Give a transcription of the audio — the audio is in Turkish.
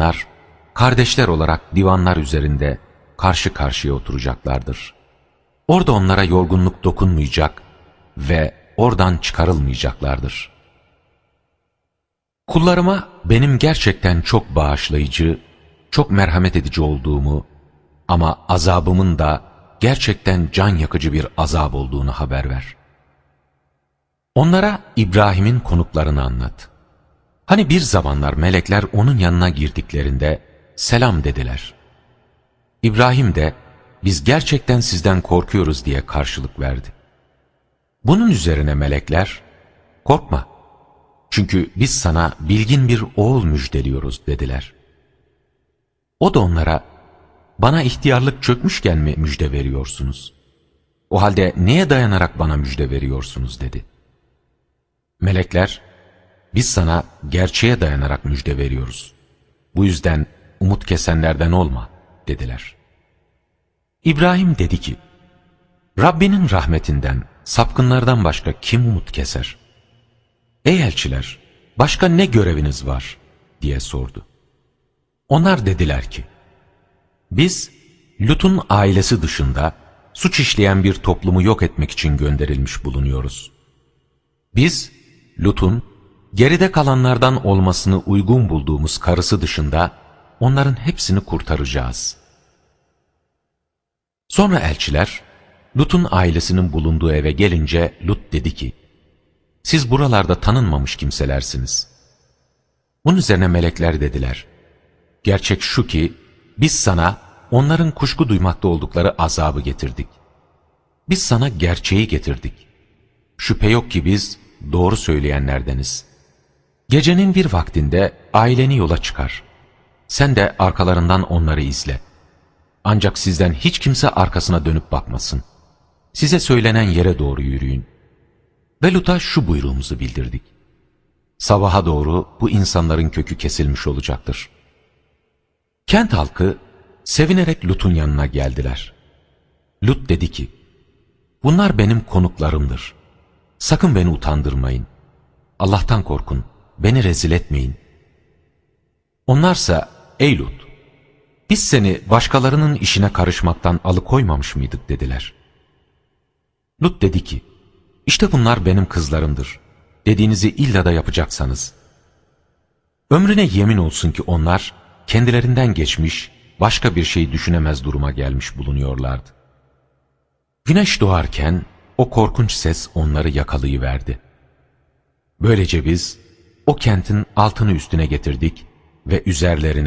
onlar kardeşler olarak divanlar üzerinde karşı karşıya oturacaklardır. Orada onlara yorgunluk dokunmayacak ve oradan çıkarılmayacaklardır. Kullarıma benim gerçekten çok bağışlayıcı, çok merhamet edici olduğumu ama azabımın da gerçekten can yakıcı bir azap olduğunu haber ver. Onlara İbrahim'in konuklarını anlat. Hani bir zamanlar melekler onun yanına girdiklerinde selam dediler. İbrahim de biz gerçekten sizden korkuyoruz diye karşılık verdi. Bunun üzerine melekler korkma çünkü biz sana bilgin bir oğul müjdeliyoruz dediler. O da onlara bana ihtiyarlık çökmüşken mi müjde veriyorsunuz? O halde neye dayanarak bana müjde veriyorsunuz dedi. Melekler biz sana gerçeğe dayanarak müjde veriyoruz. Bu yüzden umut kesenlerden olma dediler. İbrahim dedi ki, Rabbinin rahmetinden, sapkınlardan başka kim umut keser? Ey elçiler, başka ne göreviniz var? diye sordu. Onlar dediler ki, biz Lut'un ailesi dışında suç işleyen bir toplumu yok etmek için gönderilmiş bulunuyoruz. Biz Lut'un geride kalanlardan olmasını uygun bulduğumuz karısı dışında onların hepsini kurtaracağız. Sonra elçiler Lut'un ailesinin bulunduğu eve gelince Lut dedi ki, siz buralarda tanınmamış kimselersiniz. Bunun üzerine melekler dediler, gerçek şu ki biz sana onların kuşku duymakta oldukları azabı getirdik. Biz sana gerçeği getirdik. Şüphe yok ki biz doğru söyleyenlerdeniz. Gecenin bir vaktinde aileni yola çıkar. Sen de arkalarından onları izle. Ancak sizden hiç kimse arkasına dönüp bakmasın. Size söylenen yere doğru yürüyün. Ve Lut'a şu buyruğumuzu bildirdik. Sabaha doğru bu insanların kökü kesilmiş olacaktır. Kent halkı sevinerek Lut'un yanına geldiler. Lut dedi ki, Bunlar benim konuklarımdır. Sakın beni utandırmayın. Allah'tan korkun, beni rezil etmeyin. Onlarsa, ey Lut, biz seni başkalarının işine karışmaktan alıkoymamış mıydık dediler. Lut dedi ki, işte bunlar benim kızlarımdır. Dediğinizi illa da yapacaksanız. Ömrüne yemin olsun ki onlar kendilerinden geçmiş, başka bir şey düşünemez duruma gelmiş bulunuyorlardı. Güneş doğarken o korkunç ses onları yakalayıverdi. Böylece biz o kentin altını üstüne getirdik ve üzerlerine